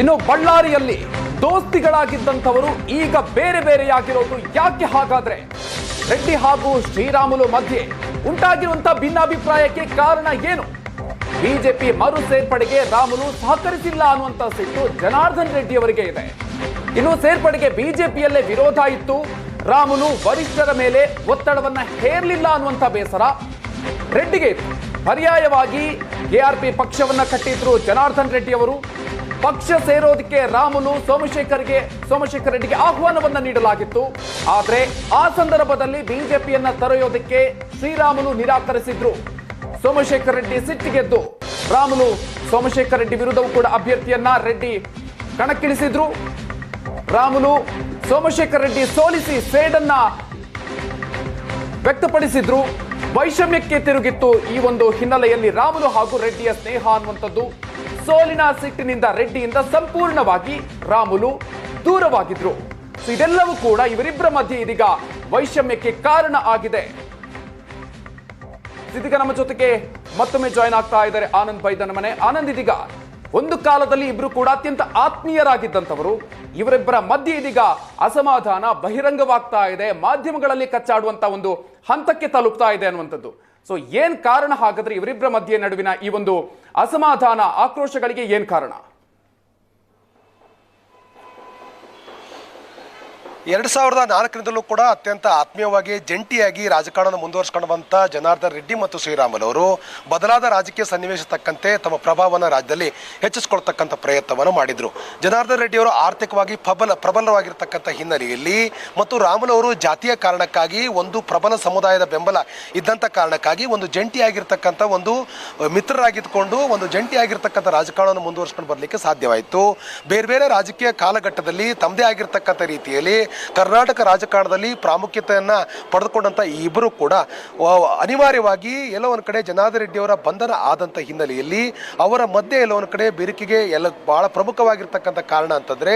ಇನ್ನು ಬಳ್ಳಾರಿಯಲ್ಲಿ ದೋಸ್ತಿಗಳಾಗಿದ್ದಂಥವರು ಈಗ ಬೇರೆ ಬೇರೆಯಾಗಿರೋದು ಯಾಕೆ ಹಾಗಾದ್ರೆ? ರೆಡ್ಡಿ ಹಾಗೂ ಶ್ರೀರಾಮುಲು ಮಧ್ಯೆ ಉಂಟಾಗಿರುವಂತಹ ಭಿನ್ನಾಭಿಪ್ರಾಯಕ್ಕೆ ಕಾರಣ ಏನು? ಬಿಜೆಪಿ ಮರು ಸೇರ್ಪಡೆಗೆ ರಾಮುಲು ಸಹಕರಿಸಿಲ್ಲ ಅನ್ನುವಂತ ಸಿಟ್ಟು ಜನಾರ್ದನ್ ರೆಡ್ಡಿ ಅವರಿಗೆ ಇದೆ. ಇನ್ನು ಸೇರ್ಪಡೆಗೆ ಬಿಜೆಪಿಯಲ್ಲೇ ವಿರೋಧ ಇತ್ತು. ರಾಮುಲು ವರಿಷ್ಠರ ಮೇಲೆ ಒತ್ತಡವನ್ನ ಹೇರಲಿಲ್ಲ ಅನ್ನುವಂತ ಬೇಸರ. ರೆಡ್ಡಿಗೆ ಪರ್ಯಾಯವಾಗಿ ಕೆಆರ್ಪಿ ಪಕ್ಷವನ್ನ ಕಟ್ಟಿದ್ರು ಜನಾರ್ದನ್ ರೆಡ್ಡಿ ಅವರು. ಪಕ್ಷ ಸೇರೋದಕ್ಕೆ ರಾಮುಲು ಸೋಮಶೇಖರ್ಗೆ, ಸೋಮಶೇಖರ್ ರೆಡ್ಡಿಗೆ ಆಹ್ವಾನವನ್ನ ನೀಡಲಾಗಿತ್ತು. ಆದರೆ ಆ ಸಂದರ್ಭದಲ್ಲಿ ಬಿಜೆಪಿಯನ್ನ ತೊರೆಯೋದಕ್ಕೆ ಶ್ರೀರಾಮುಲು ನಿರಾಕರಿಸಿದ್ರು. ಸೋಮಶೇಖರ್ ರೆಡ್ಡಿ ಸಿಟ್ಟಿಗೆದ್ದು ರಾಮುಲು ಸೋಮಶೇಖರ್ ರೆಡ್ಡಿ ವಿರುದ್ಧವೂ ಕೂಡ ಅಭ್ಯರ್ಥಿಯನ್ನ ರೆಡ್ಡಿ ಕಣಕ್ಕಿಳಿಸಿದ್ರು. ರಾಮುಲು ಸೋಮಶೇಖರ್ ರೆಡ್ಡಿ ಸೋಲಿಸಿ ಸೇಡನ್ನ ವ್ಯಕ್ತಪಡಿಸಿದ್ರು. ವೈಷಮ್ಯಕ್ಕೆ ತಿರುಗಿತ್ತು ಈ ಒಂದು ಹಿನ್ನೆಲೆಯಲ್ಲಿ ರಾಮುಲು ಹಾಗೂ ರೆಡ್ಡಿಯ ಸ್ನೇಹ ಅನ್ನುವಂಥದ್ದು. ಸೋಲಿನ ಸಿಟ್ಟಿನಿಂದ ರೆಡ್ಡಿಯಿಂದ ಸಂಪೂರ್ಣವಾಗಿ ರಾಮುಲು ದೂರವಾಗಿದ್ರು. ಸೊ ಇದೆಲ್ಲವೂ ಕೂಡ ಇವರಿಬ್ಬರ ಮಧ್ಯೆ ಇದೀಗ ವೈಷಮ್ಯಕ್ಕೆ ಕಾರಣ ಆಗಿದೆ. ಇದೀಗ ನಮ್ಮ ಜೊತೆಗೆ ಮತ್ತೊಮ್ಮೆ ಜಾಯ್ನ್ ಆಗ್ತಾ ಇದ್ದಾರೆ ಆನಂದ್ ಬೈದನ ಮನೆ. ಆನಂದ್, ಇದೀಗ ಒಂದು ಕಾಲದಲ್ಲಿ ಇಬ್ರು ಕೂಡ ಅತ್ಯಂತ ಆತ್ಮೀಯರಾಗಿದ್ದಂಥವರು. ಇವರಿಬ್ಬರ ಮಧ್ಯೆ ಇದೀಗ ಅಸಮಾಧಾನ, ಬಹಿರಂಗವಾಗ್ತಾ ಇದೆ. ಮಾಧ್ಯಮಗಳಲ್ಲಿ ಕಚ್ಚಾಡುವಂತ ಒಂದು ಹಂತಕ್ಕೆ ತಲುಪ್ತಾ ಇದೆ ಅನ್ನುವಂಥದ್ದು. ಸೊ ಏನ್ ಕಾರಣ ಹಾಗಾದ್ರೆ ಇವರಿಬ್ಬರ ಮಧ್ಯೆ ನಡುವಿನ ಈ ಒಂದು ಅಸಮಾಧಾನ ಆಕ್ರೋಶಗಳಿಗೆ ಏನ್ ಕಾರಣ? ಎರಡು ಸಾವಿರದ ನಾಲ್ಕರಿಂದಲೂ ಕೂಡ ಅತ್ಯಂತ ಆತ್ಮೀಯವಾಗಿ, ಜಂಟಿಯಾಗಿ ರಾಜಕಾರಣ ಮುಂದುವರಿಸಿಕೊಂಡು ಬಂತ ಜನಾರ್ದನ್ ರೆಡ್ಡಿ ಮತ್ತು ಶ್ರೀರಾಮುಲು ಅವರು ಬದಲಾದ ರಾಜಕೀಯ ಸನ್ನಿವೇಶ ತಕ್ಕಂತೆ ತಮ್ಮ ಪ್ರಭಾವವನ್ನು ರಾಜ್ಯದಲ್ಲಿ ಹೆಚ್ಚಿಸಿಕೊಳ್ತಕ್ಕಂಥ ಪ್ರಯತ್ನವನ್ನು ಮಾಡಿದ್ರು. ಜನಾರ್ದನ್ ರೆಡ್ಡಿ ಅವರು ಆರ್ಥಿಕವಾಗಿ ಪ್ರಬಲ ಪ್ರಬಲವಾಗಿರ್ತಕ್ಕಂಥ ಹಿನ್ನೆಲೆಯಲ್ಲಿ ಮತ್ತು ರಾಮುಲು ಜಾತಿಯ ಕಾರಣಕ್ಕಾಗಿ ಒಂದು ಪ್ರಬಲ ಸಮುದಾಯದ ಬೆಂಬಲ ಇದ್ದಂಥ ಕಾರಣಕ್ಕಾಗಿ ಒಂದು ಜಂಟಿಯಾಗಿರ್ತಕ್ಕಂಥ ಒಂದು ಮಿತ್ರರಾಗಿದ್ದುಕೊಂಡು ಒಂದು ಜಂಟಿಯಾಗಿರ್ತಕ್ಕಂಥ ರಾಜಕಾರಣವನ್ನು ಮುಂದುವರಿಸ್ಕೊಂಡು ಬರಲಿಕ್ಕೆ ಸಾಧ್ಯವಾಯಿತು. ಬೇರೆ ಬೇರೆ ರಾಜಕೀಯ ಕಾಲಘಟ್ಟದಲ್ಲಿ ತಮ್ಮದೇ ಆಗಿರ್ತಕ್ಕಂಥ ರೀತಿಯಲ್ಲಿ ಕರ್ನಾಟಕ ರಾಜಕಾರಣದಲ್ಲಿ ಪ್ರಾಮುಖ್ಯತೆಯನ್ನು ಪಡೆದುಕೊಂಡಂಥ ಇಬ್ಬರು ಕೂಡ ಅನಿವಾರ್ಯವಾಗಿ ಎಲ್ಲೋ ಒಂದು ಕಡೆ ಜನಾರ್ದನ ರೆಡ್ಡಿ ಅವರ ಬಂಧನ ಆದಂಥ ಹಿನ್ನೆಲೆಯಲ್ಲಿ ಅವರ ಮಧ್ಯೆ ಎಲ್ಲೋ ಒಂದು ಕಡೆ ಬಿರುಕಿಗೆ ಎಲ್ಲ ಬಹಳ ಪ್ರಮುಖವಾಗಿರ್ತಕ್ಕಂಥ ಕಾರಣ ಅಂತಂದ್ರೆ,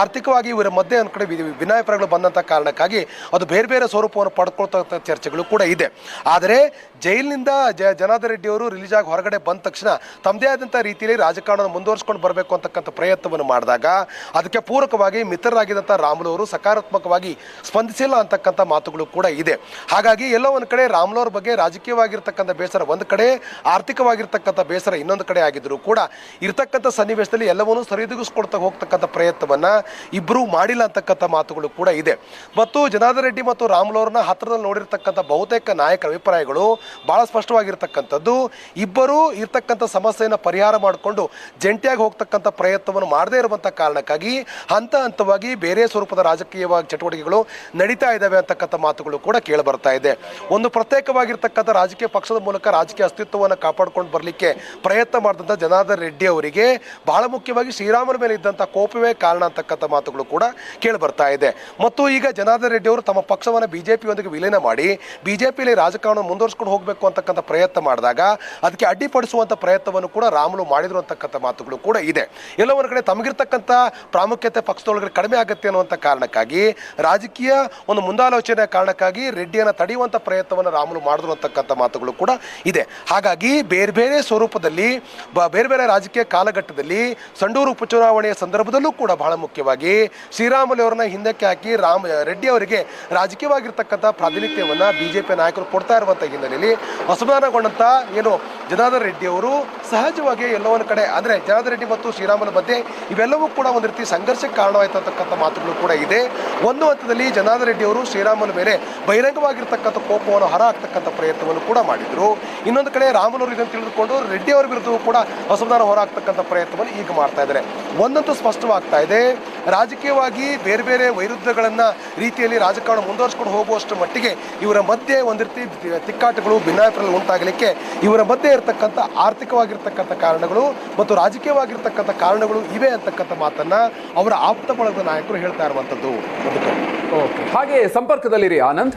ಆರ್ಥಿಕವಾಗಿ ಇವರ ಮಧ್ಯೆ ಒಂದು ಕಡೆ ವಿನಾಯಪರಗಳು ಬಂದಂಥ ಕಾರಣಕ್ಕಾಗಿ ಅದು ಬೇರೆ ಬೇರೆ ಸ್ವರೂಪವನ್ನು ಪಡ್ಕೊಳ್ತಕ್ಕಂಥ ಚರ್ಚೆಗಳು ಕೂಡ ಇದೆ. ಆದರೆ ಜೈಲಿನಿಂದ ಜ ಜನಾರ್ದನ್ ರೆಡ್ಡಿ ಅವರು ರಿಲೀಸ್ ಆಗಿ ಹೊರಗಡೆ ಬಂದ ತಕ್ಷಣ ತಮ್ಮದೇ ಆದಂಥ ರೀತಿಯಲ್ಲಿ ರಾಜಕಾರಣ ಮುಂದುವರಿಸ್ಕೊಂಡು ಬರಬೇಕು ಅಂತಕ್ಕಂಥ ಪ್ರಯತ್ನವನ್ನು ಮಾಡಿದಾಗ, ಅದಕ್ಕೆ ಪೂರಕವಾಗಿ ಮಿತ್ರರಾಗಿದ್ದಂಥ ರಾಮುಲು ಅವರು ಸಕಾರಾತ್ಮಕವಾಗಿ ಸ್ಪಂದಿಸಿಲ್ಲ ಅಂತಕ್ಕಂಥ ಮಾತುಗಳು ಕೂಡ ಇದೆ. ಹಾಗಾಗಿ ಎಲ್ಲೋ ಒಂದು ಕಡೆ ರಾಮ್ಲೋರ್ ಬಗ್ಗೆ ರಾಜಕೀಯವಾಗಿರ್ತಕ್ಕಂಥ ಬೇಸರ, ಒಂದು ಕಡೆ ಆರ್ಥಿಕವಾಗಿರ್ತಕ್ಕಂಥ ಬೇಸರ ಇನ್ನೊಂದು ಕಡೆ ಆಗಿದ್ರು ಕೂಡ ಇರ್ತಕ್ಕಂಥ ಸನ್ನಿವೇಶದಲ್ಲಿ ಎಲ್ಲವನ್ನೂ ಸರಿದೂಗಿಸ್ಕೊಡ್ತಾ ಹೋಗ್ತಕ್ಕಂಥ ಪ್ರಯತ್ನವನ್ನ ಇಬ್ಬರೂ ಮಾಡಿಲ್ಲ ಅಂತಕ್ಕಂಥ ಮಾತುಗಳು ಕೂಡ ಇದೆ. ಮತ್ತು ಜನಾರ್ದನ್ ರೆಡ್ಡಿ ಮತ್ತು ರಾಮ್ಲೋರ್ನ ಹತ್ತಿರದಲ್ಲಿ ನೋಡಿರ್ತಕ್ಕಂಥ ಬಹುತೇಕ ನಾಯಕರ ಅಭಿಪ್ರಾಯಗಳು ಬಹಳ ಸ್ಪಷ್ಟವಾಗಿರ್ತಕ್ಕಂಥದ್ದು. ಇಬ್ಬರೂ ಇರ್ತಕ್ಕಂಥ ಸಮಸ್ಯೆಯನ್ನು ಪರಿಹಾರ ಮಾಡಿಕೊಂಡು ಜಂಟಿಯಾಗಿ ಹೋಗ್ತಕ್ಕಂಥ ಪ್ರಯತ್ನವನ್ನು ಮಾಡದೇ ಇರುವಂಥ ಕಾರಣಕ್ಕಾಗಿ ಹಂತ ಹಂತವಾಗಿ ಬೇರೆ ಸ್ವರೂಪದ ರಾಜಕೀಯವಾಗಿ ಚಟುವಟಿಕೆಗಳು ನಡೀತಾ ಇದ್ದಾವೆ ಅಂತಕ್ಕಂಥ ಮಾತುಗಳು ಕೂಡ ಕೇಳಿ ಬರ್ತಾ ಇದೆ. ಒಂದು ಪ್ರತ್ಯೇಕವಾಗಿರ್ತಕ್ಕಂಥ ರಾಜಕೀಯ ಪಕ್ಷದ ಮೂಲಕ ರಾಜಕೀಯ ಅಸ್ತಿತ್ವವನ್ನು ಕಾಪಾಡ್ಕೊಂಡು ಬರಲಿಕ್ಕೆ ಪ್ರಯತ್ನ ಮಾಡಿದಂಥ ಜನಾರ್ದನ್ ರೆಡ್ಡಿ ಅವರಿಗೆ ಬಹಳ ಮುಖ್ಯವಾಗಿ ಶ್ರೀರಾಮನ ಮೇಲೆ ಇದ್ದಂಥ ಕೋಪವೇ ಕಾರಣ ಅಂತಕ್ಕಂಥ ಮಾತುಗಳು ಕೂಡ ಕೇಳಿ ಬರ್ತಾ ಇದೆ. ಮತ್ತು ಈಗ ಜನಾರ್ದನ್ ರೆಡ್ಡಿ ಅವರು ತಮ್ಮ ಪಕ್ಷವನ್ನು ಬಿಜೆಪಿಯೊಂದಿಗೆ ವಿಲೀನ ಮಾಡಿ ಬಿಜೆಪಿಯಲ್ಲಿ ರಾಜಕಾರಣ ಮುಂದುವರಿಸ್ಕೊಂಡು ಹೋಗಬೇಕು ಅಂತಕ್ಕಂಥ ಪ್ರಯತ್ನ ಮಾಡಿದಾಗ ಅದಕ್ಕೆ ಅಡ್ಡಿಪಡಿಸುವಂಥ ಪ್ರಯತ್ನವನ್ನು ಕೂಡ ರಾಮುಲು ಮಾಡಿದ್ರು ಅಂತಕ್ಕಂಥ ಮಾತುಗಳು ಕೂಡ ಇದೆ. ಎಲ್ಲ ಒಂದು ಕಡೆ ತಮಗಿರ್ತಕ್ಕಂಥ ಪ್ರಾಮುಖ್ಯತೆ ಪಕ್ಷದೊಳಗಡೆ ಕಡಿಮೆ ಆಗುತ್ತೆ ಅನ್ನುವಂಥ ಕಾರಣಕ್ಕಾಗಿ ರಾಜಕೀಯ ಒಂದು ಮುಂದಾಲೋಚನೆ ಕಾರಣಕ್ಕಾಗಿ ರೆಡ್ಡಿಯನ್ನು ತಡೆಯುವಂಥ ಪ್ರಯತ್ನವನ್ನು ರಾಮುಲು ಮಾಡಿದ್ರು ಅಂತಕ್ಕಂಥ ಮಾತುಗಳು ಕೂಡ ಇದೆ. ಹಾಗಾಗಿ ಬೇರೆ ಬೇರೆ ಸ್ವರೂಪದಲ್ಲಿ ಬೇರೆ ಬೇರೆ ರಾಜಕೀಯ ಕಾಲಘಟ್ಟದಲ್ಲಿ, ಸಂಡೂರು ಉಪಚುನಾವಣೆಯ ಸಂದರ್ಭದಲ್ಲೂ ಕೂಡ ಬಹಳ ಮುಖ್ಯವಾಗಿ ಶ್ರೀರಾಮುಲು ಅವರನ್ನ ಹಿಂದಕ್ಕೆ ಹಾಕಿ ರಾಮ, ರೆಡ್ಡಿ ಅವರಿಗೆ ರಾಜಕೀಯವಾಗಿರ್ತಕ್ಕಂಥ ಪ್ರಾತಿನಿಧ್ಯವನ್ನ ಬಿಜೆಪಿ ನಾಯಕರು ಕೊಡ್ತಾ ಇರುವಂಥ ಹಿನ್ನೆಲೆಯಲ್ಲಿ ಅಸಮಾನಗೊಂಡಂಥ ಏನು ಜನಾರ್ದನ್ ರೆಡ್ಡಿ ಅವರು ಸಹಜವಾಗಿ ಎಲ್ಲೋ ಒಂದು ಕಡೆ, ಅಂದ್ರೆ ಜನಾರ್ದನ್ ರೆಡ್ಡಿ ಮತ್ತು ಶ್ರೀರಾಮುಲು ಮಧ್ಯೆ ಇವೆಲ್ಲವೂ ಕೂಡ ಒಂದು ರೀತಿ ಸಂಘರ್ಷಕ್ಕೆ ಕಾರಣವಾಯಿತು ಅಂತಕ್ಕಂಥ ಮಾತುಗಳು ಕೂಡ ಇದೆ. ಒಂದು ಹಂತದಲ್ಲಿ ಜನಾರ್ದನ್ ರೆಡ್ಡಿ ಅವರು ಶ್ರೀರಾಮನ ಮೇಲೆ ಬಹಿರಂಗವಾಗಿರ್ತಕ್ಕಂಥ ಕೋಪವನ್ನು ಹೊರ ಹಾಕ್ತಕ್ಕಂಥ ಪ್ರಯತ್ನವನ್ನು ಕೂಡ ಮಾಡಿದರು. ಇನ್ನೊಂದು ಕಡೆ ರಾಮನವರು ಇದನ್ನು ತಿಳಿದುಕೊಂಡು ರೆಡ್ಡಿ ಅವರ ವಿರುದ್ಧವೂ ಕೂಡ ಹೊರ ಹಾಕ್ತಕ್ಕಂಥ ಪ್ರಯತ್ನವನ್ನು ಈಗ ಮಾಡ್ತಾ ಇದ್ದಾರೆ. ಒಂದಂತೂ ಸ್ಪಷ್ಟವಾಗ್ತಾ ಇದೆ ರಾಜಕೀಯವಾಗಿ ಬೇರೆ ಬೇರೆ ವೈರುದ್ಧಗಳನ್ನ ರೀತಿಯಲ್ಲಿ ರಾಜಕಾರಣ ಮುಂದುವರಿಸ್ಕೊಂಡು ಹೋಗುವಷ್ಟು ಮಟ್ಟಿಗೆ ಇವರ ಮಧ್ಯೆ ಒಂದು ರೀತಿ ತಿಕ್ಕಾಟಗಳು ಭಿನ್ನಾಭಿಪ್ರಾಯ ಉಂಟಾಗಲಿಕ್ಕೆ ಇವರ ಮಧ್ಯೆ ಇರತಕ್ಕಂಥ ಆರ್ಥಿಕವಾಗಿರ್ತಕ್ಕಂಥ ಕಾರಣಗಳು ಮತ್ತು ರಾಜಕೀಯವಾಗಿರ್ತಕ್ಕಂಥ ಕಾರಣಗಳು ಇವೆ ಅಂತಕ್ಕಂಥ ಮಾತನ್ನ ಅವರ ಆಪ್ತ ಬಳಗದ ನಾಯಕರು ಹೇಳ್ತಾ ಇರುವಂಥದ್ದು. ಓಕೆ, ಹಾಗೆ ಸಂಪರ್ಕದಲ್ಲಿರಿ ಆನಂದ್.